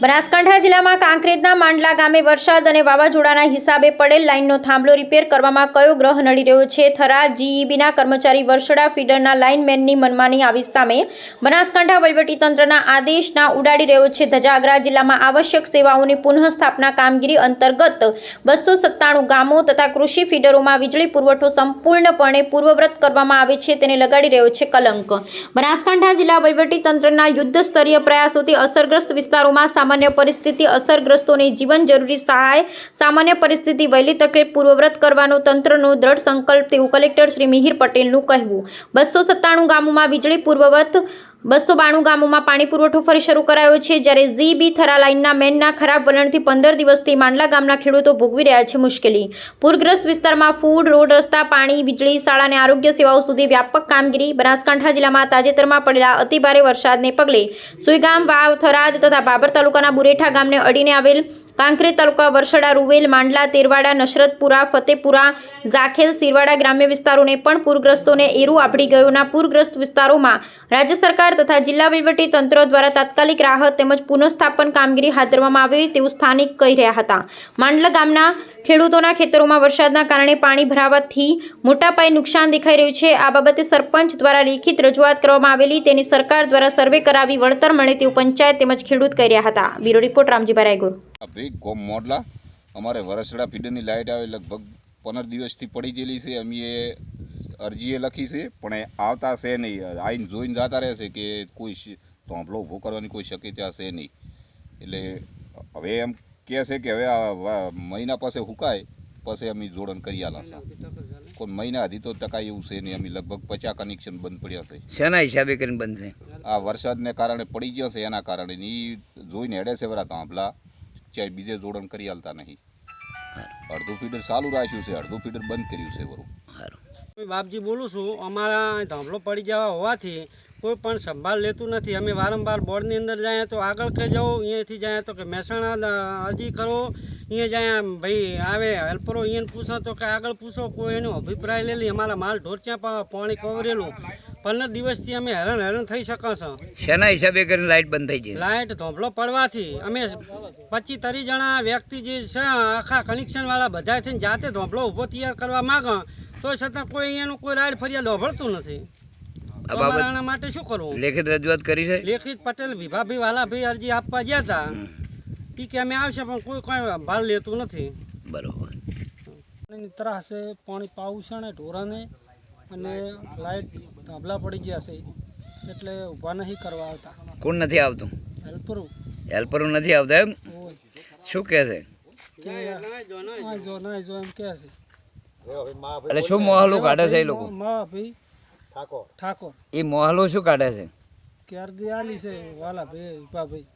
બનાસકાંઠા જિલ્લામાં કાંકરેજના માંડલા ગામે વરસાદ અને વાવાઝોડાના હિસાબે પડેલ લાઇનનો થાંભલો રિપેર કરવામાં કયો ગ્રહ નડી રહ્યો છે? થરા, જીઈબીના કર્મચારી વર્ષડા, ફીડરના લાઇનમેનની મનમાની આવી સામે બનાસકાંઠા વહીવટીતંત્રના આદેશના ઉડાડી રહ્યો છે. ધજાગરા જિલ્લામાં આવશ્યક સેવાઓની પુનઃસ્થાપના કામગીરી અંતર્ગત બસો સત્તાણું ગામો તથા કૃષિ ફીડરોમાં વીજળી પુરવઠો સંપૂર્ણપણે પૂર્વવ્રત કરવામાં આવે છે તેને લગાડી રહ્યો છે કલંક. બનાસકાંઠા જિલ્લા વહીવટીતંત્રના યુદ્ધ સ્તરીય પ્રયાસોથી અસરગ્રસ્ત વિસ્તારોમાં સામાન્ય પરિસ્થિતિ અસરગ્રસ્તોને જીવન જરૂરી સહાય, સામાન્ય પરિસ્થિતિ વહેલી તકે પૂર્વવ્રત કરવાનો તંત્રનો દ્રઢ સંકલ્પ, તેવું કલેક્ટર શ્રી મિહિર પટેલનું કહેવું. બસો સત્તાણું ગામોમાં વીજળી પૂર્વવત બસો બાણું ગામોમાં પાણી પુરવઠો ફરી શરૂ કરાયો છે. જ્યારે ઝી, બી થરા લાઇનના મેનના ખરાબ વલણથી પંદર દિવસથી માંડલા ગામના ખેડૂતો ભોગવી રહ્યા છે મુશ્કેલી. પૂરગ્રસ્ત વિસ્તારમાં ફૂડ, રોડ, રસ્તા, પાણી, વીજળી, શાળા અને આરોગ્ય સેવાઓ સુધી વ્યાપક કામગીરી બનાસકાંઠા જિલ્લામાં તાજેતરમાં પડેલા અતિભારે વરસાદને પગલે સુઈગામ, વાવ, થરાદ તથા બાબર તાલુકાના બુરેઠા ગામને અડીને આવેલ કાંકરેજ તાલુકા વરસડા, રૂવેલ, માંડલા, તેરવાડા, નશરતપુરા, ફતેપુરા, ઝાખેલ, સિરવાડા ગ્રામ્ય વિસ્તારોને પણ પૂરગ્રસ્તોને એરું આપડી ગયોના પૂરગ્રસ્ત વિસ્તારોમાં રાજ્ય સરકાર તથા જિલ્લા તંત્ર દ્વારા તાત્કાલિક રાહત તેમજ પુનઃસ્થાપન કામગીરી હાથ ધરવામાં આવે તેવું સ્થાનિક કહી રહ્યા હતા. માંડલા ગામના ખેડૂતોના ખેતરોમાં વરસાદના કારણે પાણી ભરાવાથી મોટા પાયે નુકસાન દેખાઈ રહ્યું છે. આ બાબતે સરપંચ દ્વારા લેખિત રજૂઆત કરવામાં આવેલી. તેની સરકાર દ્વારા સર્વે કરાવી વળતર મળે તેવું પંચાયત તેમજ ખેડૂત કર્યા હતા. Bureau report, Ramjibhai Raigur. આ ભાઈ ગોમ મોડલા. અમારે વરસડા ફીડરની લાઇટ આવે લગભગ પંદર દિવસથી પડી ગયેલી છે. અમે અરજીએ લખી છે, પણ એ આવતા છે નહીં. આવીને જોઈને જતા રહેશે કે કોઈ ધોંભલો ઊભો કરવાની કોઈ શક્યતા છે નહીં. એટલે હવે એમ કહે છે કે હવે આ મહિના પાસે હુકાય પછી અમે જોડણ કરી આલા છે. કોઈ મહિના હતી તો ટકાય એવું છે નહીં અમે લગભગ પચાસ કનેક્શન બંધ પડ્યા છે. શેના હિસાબે કરીને બનશે આ વરસાદને કારણે પડી ગયો છે એના કારણે એ જોઈને હેડે છે વરા થાંભલા ચાહે બીજે જોડણ કરી આલતા નહીં. અડધું ફીડર ચાલુ રાખ્યું છે અડધું ફીડર બંધ કર્યું છે વરું. બાપજી બોલું છું અમારા ધાંભલો પડી જવા હોવાથી કોઈ પણ સંભાળ લેતું નથી. અમે વારંવાર બોર્ડની અંદર જાય તો આગળ કે જાઓ અહીંયાથી જાય તો કે મહેસાણા અરજી કરો. અહીંયા જાય ભાઈ આવે હેલ્પરો અહીંયા પૂછો તો કે આગળ પૂછો. કોઈ એનો અભિપ્રાય લઈ અમારા માલ ઢોરચ્યા પાણી કોવરેલું પંદર દિવસથી અમે હેરાન હેરાન થઈ શકાશે શેના હિસાબે કરીને લાઇટ બંધ થઈ ગઈ લાઇટ ધોંભલો પડવાથી અમે પચીસ ત્રીસ જણા વ્યક્તિ જે છે આખા કનેક્શનવાળા બધા થઈને જાતે ધોંભલો ઊભો તૈયાર કરવા માગે તો છતાં કોઈ અહીંયાનું કોઈ લાઇટ ફરિયાદ હોભળતું નથી. આ બાબત માટે શું કરવું? લેખિત રજૂઆત કરી છે? લેખિત પટેલ વિભાભી વાલાભાઈ અરજી આપવા ગયા હતા ઈ કે અમે આવશે પણ કોઈ કોઈ ભાર લેતું નથી. બરોબર. ત્રાસ છે પાણી પાવું છે ને ઢોરાને અને લાઇટ ધાબલા પડી ગયા છે એટલે ઊભા નહીં કરવા આવતા. કોણ નથી આવતું? હેલ્પરો. હેલ્પરો નથી આવતા એમ? શું કહે છે? કે આ જો ના જો એમ કહે છે. એટલે શું મોહલું કાઢે છે એ લોકો? મા ભાઈ ઠાકોર. એ મોહલું શું કાઢે છે? ક્યારથી આલી છે વાલા ભાઈ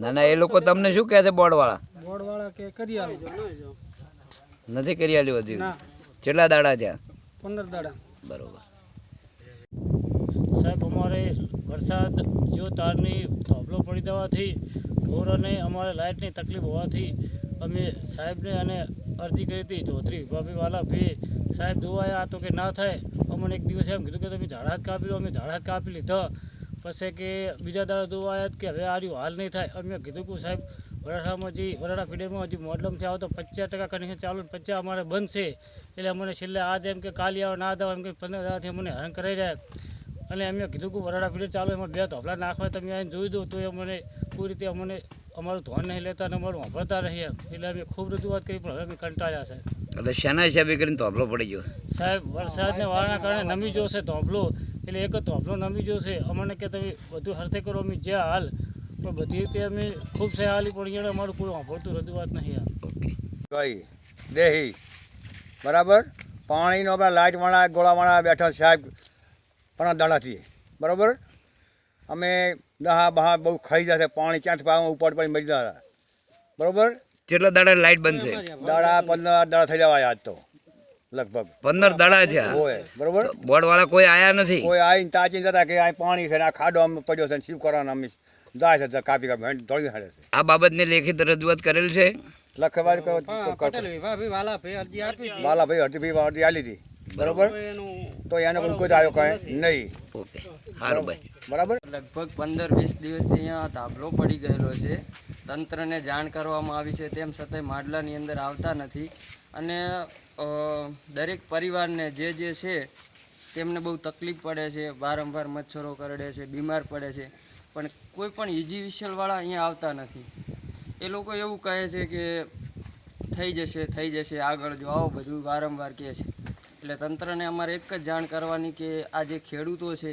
ના ના એ લોકો તમને શું કહે છે બોર્ડવાળા? બોર્ડવાળા કે કરી આલો. નથી કરી આલી વધી કેટલા દાડા થયા? પંદર દાડા. બરોબર. સાહેબ અમારે વરસાદ જો તારની ધોબલો પડી દેવાથી ઢોર અને અમારે લાઇટની તકલીફ હોવાથી અમે સાહેબને અને અરજી કરી હતી. ધોત્રી વિભાભી વાલા ભાઈ સાહેબ જોવાયા તો કે ના થાય. અમને એક દિવસે એમ કીધું કે તમે ઝાડ કાપી લો, અમે ઝાડ કાપી લીધા. પછી કે બીજા દાડા આવ્યા કે હવે આ હાલ નહીં થાય. અમે કીધું કે સાહેબ વરાડામાં હજી વરાડા ફીડરમાં હજી મોડલમથી આવો તો પચાસ ટકા કનેક્શન ચાલુ પચાસ અમારે બંધ છે. એટલે અમને છેલ્લે આ એમ કે કાલે આવો, ના દાવ એમ કે પંદર દાડાથી અમને હેરાન કરાઈ રહ્યા. અને અમે કીધું કે વરાડા ફીડર ચાલુ, એમાં બે ધોપલા નાખવા તમે આને જોઈ દો તો એ અમને કોઈ રીતે અમને અમારું ધોન નહીં લેતા અને અમારું વાપરતા રહીએ એટલે અમે ખૂબ રજૂઆત કરી, પણ હવે અમે કંટાળ્યા છે એટલે શેના હિસાબે કરીને તોપલો પડી ગયો? સાહેબ વરસાદને વાળાના કારણે નમી જોશે ધોપલો એટલે એક તોફલો નમી જોશે. અમને કે તમે બધું હરતે કરો અમે જ્યાં હાલ. પણ બધી રીતે અમે ખૂબ સહાલી પડી ગયા અમારું કોઈ વાપરતું રજૂઆત નહીં આ ઓકે. દેહી. બરાબર? પાણીનો આપણે લાઇટવાળા ગોળાવાળા બેઠા સાહેબ. પણ દાડાથી બરાબર? અમે દહા બહા બહુ ખાઈ જશે. પાણી ક્યાંથી પાવા? ઉપર પડી મરી જતા બરાબર? કેટલા દાડા લાઇટ બંધ છે? દાડા પંદર દાડા થઈ જવાય આજ તો. લગભગ. પંદર દાડા થયા હોય બોર્ડ વાળા કોઈ આયા નથી? કોઈ આવીને તાજી જતા કે આ પાણી છે ને આ ખાડો અમે પડ્યો છે ને શું કરવાના અમે જાય છે કાપી કાપી દોડી હાડે છે. આ બાબતને લેખિત રજૂઆત કરેલ છે? લખવા વાલાભાઈ અરજી આપી હતી. બાલાભાઈ અરજી આલી હતી. બરોબર? તો એનો તો એને કોઈ કોઈ આવ્યો કાંઈ નહીં. ઓકે સારું ભાઈ. બરાબર? લગભગ પંદર વીસ દિવસથી અહીંયા ધાબલો પડી ગયેલો છે. તંત્રને જાણ કરવામાં આવી છે, તેમ છતાંય માડલાની અંદર આવતા નથી. અને દરેક પરિવારને જે જે છે, તેમને બહુ તકલીફ પડે છે, વારંવાર મચ્છરો કરડે છે, બીમાર પડે છે. પણ કોઈ પણ ઇજી અહીંયા આવતા નથી. એ લોકો એવું કહે છે કે, થઈ જશે થઈ જશે, આગળ જો આવો, બધું વારંવાર કહે છે. એટલે તંત્રને અમારે એક જ જાણ કરવાની કે, આ જે ખેડૂતો છે,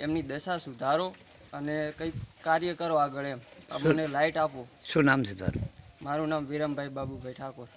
એમની દશા સુધારો. અને કંઈક કાર્ય કરો આગળ એમ. અમને લાઇટ આપો. શું નામ છે તારું? મારું નામ વિરમભાઈ બાબુભાઈ ઠાકોર.